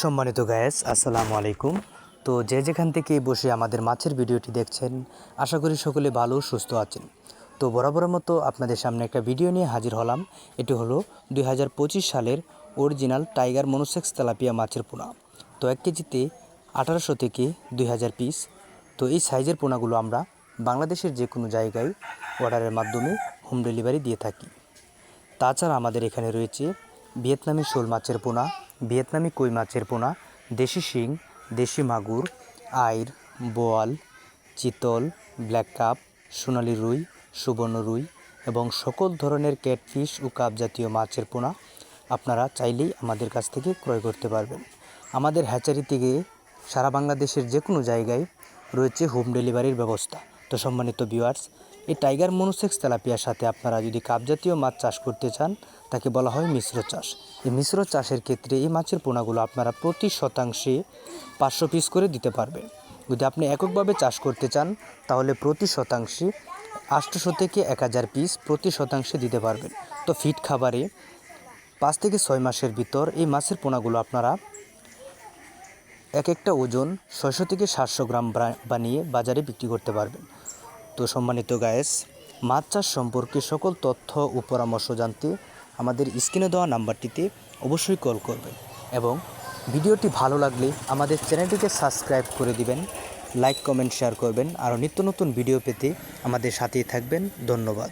সম্মানিত গায়েস আসসালামু আলাইকুম। তো যে যেখান থেকে বসে আমাদের মাছের ভিডিওটি দেখছেন, আশা করি সকলে ভালো সুস্থ আছেন। তো বরাবরের মতো আপনাদের সামনে একটা ভিডিও নিয়ে হাজির হলাম। এটি হলো দুই হাজার পঁচিশ সালের অরিজিনাল টাইগার মনোসেক্স তেলাপিয়া মাছের পোনা। তো এক কেজিতে আঠারোশো থেকে দুই হাজার পিস তো এই সাইজের পোনাগুলো আমরা বাংলাদেশের যে কোনো জায়গায় অর্ডারের মাধ্যমে হোম ডেলিভারি দিয়ে থাকি। তাছাড়া আমাদের এখানে রয়েছে ভিয়েতনামি শোল মাছের পোনা ভিয়েতনামি কই মাছের পোনা? দেশি শিং, দেশি মাগুর, আইর, বোয়াল, চিতল, ব্ল্যাক কাপ, সোনালি রুই, সুবর্ণ রুই এবং সকল ধরনের ক্যাটফিশ ও কাপ জাতীয় মাছের পোনা আপনারা চাইলেই আমাদের কাছ থেকে ক্রয় করতে পারবেন। আমাদের হ্যাচারি থেকে সারা বাংলাদেশের যে কোনো জায়গায় রয়েছে হোম ডেলিভারির ব্যবস্থা। তো সম্মানিত ভিউয়ার্স এই টাইগার মনোসেক্স তেলাপিয়ার সাথে আপনারা যদি কাপজাতীয় মাছ চাষ করতে চান, তাকে বলা হয় মিশ্র চাষ। এই মিশ্র চাষের ক্ষেত্রে এই মাছের পোনাগুলো আপনারা প্রতি শতাংশে পাঁচশো পিস করে দিতে পারবেন। যদি আপনি এককভাবে চাষ করতে চান, তাহলে প্রতি শতাংশে আটশোশো থেকে এক হাজার পিস প্রতি শতাংশে দিতে পারবেন। তো ফিট খাবারে পাঁচ থেকে ছয় মাসের ভিতর এই মাছের পোনাগুলো আপনারা এক একটা ওজন ছয়শো থেকে সাতশো গ্রাম বানিয়ে বাজারে বিক্রি করতে পারবেন। তো সম্মানিত গায়েস মাছ চাষ সম্পর্কে সকল তথ্য ও পরামর্শ জানতে আমাদের স্ক্রিনে দেওয়া নাম্বারটিতে অবশ্যই কল করবেন এবং ভিডিওটি ভালো লাগলে আমাদের চ্যানেলটিকে সাবস্ক্রাইব করে দিবেন লাইক কমেন্ট শেয়ার করবেন আর নিত্য নতুন ভিডিও পেতে আমাদের সাথেই থাকবেন। ধন্যবাদ।